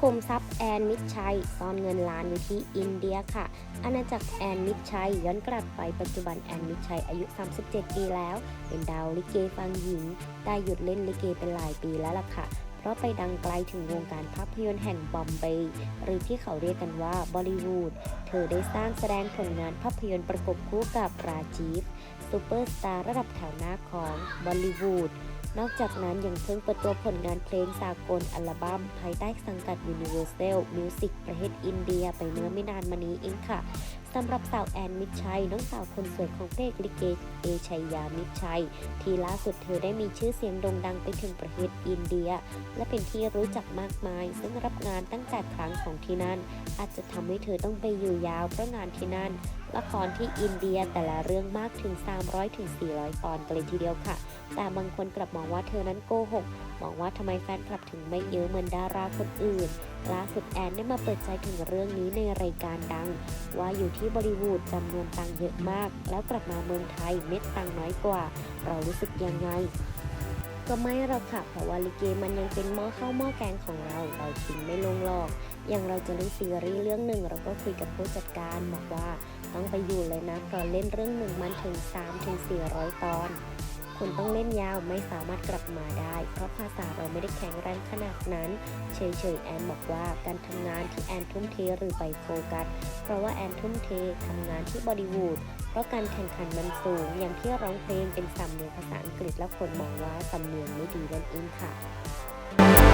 คมทรัพย์แอนมิตรชัยซ่อนเงินล้านไว้ที่อินเดียค่ะ อาณาจักรแอนมิตรชัยย้อนกลับไปปัจจุบันแอนมิตรชัยอายุ 37 ปีแล้ว เป็นดาวลิเกฟังหญิง ได้หยุดเล่นลิเกเป็นหลายปีแล้วล่ะค่ะ เพราะไปดังไกลถึงวงการภาพยนตร์แห่งบอมเบย์หรือที่เขาเรียกกันว่าบอลิวูด เธอได้สร้างแสดงผลงานภาพยนตร์ประกบคู่กับราจีฟซูเปอร์สตาร์ระดับแถวหน้าของบอลิวูด นอกจากนั้นยังเพิ่งเปิดตัวผลงานเพลงสากลอัลบั้มภายใต้สังกัด Universal Music ประเทศอินเดียไปเมื่อไม่นานมานี้เองค่ะสำหรับสาวแอนมิชัยน้องสาวคนสวยของเพลงลิเกเอชัยยามิชัย ที่ล่าสุดเธอได้มีชื่อเสียงโด่งดังไปถึงประเทศอินเดีย และเป็นที่รู้จักมากมาย ซึ่งรับงานตั้งแต่ครั้งของที่นั่น อาจจะทำให้เธอต้องไปอยู่ยาวเพราะงานที่นั่น ละครที่อินเดียแต่ละเรื่องมากถึง300ถึง400 ตอนกันเลยทีเดียวค่ะ แต่บางคนกลับมองว่าเธอนั้นโกหก มองว่าทำไมแฟนคลับถึงไม่เยอะเหมือนดาราคนอื่น ล่าสุดแอนได้มาเปิดใจถึงเรื่องนี้ในรายการดัง ว่าอยู่ที่บริวูดจำนวนตังเยอะมาก แล้วกลับมาเมืองไทยเม็ดตังน้อยกว่า เรารู้สึกยังไง ก็ไม่หรอกค่ะเพราะว่าลิเกมันยังเป็นหม้อข้าวหม้อแกงของเรา เราชินไม่ลงหรอก อย่างเราจะเล่นซีรีส์เรื่องหนึ่งเราก็คุยกับผู้จัดการบอกว่าต้องไปอยู่เลยนะเพราะเล่นเรื่องหนึ่งมันถึง3ถึง400 ตอน คุณต้องเล่นยาวไม่สามารถกลับมาได้ เพราะภาษาเราไม่ได้แข็งแรงขนาดนั้น เฉยๆแอนบอกว่าการทำงานที่แอนทุ่มเทหรือไปโฟกัส เพราะว่าแอนทุ่มเททำงานที่บอลิวูดเพราะการแข่งขันมันสูง อย่างที่ร้องเพลงเป็นสำเนียงภาษาอังกฤษแล้วคนมองว่าสำเนียงไม่ดีนั่นเองค่ะ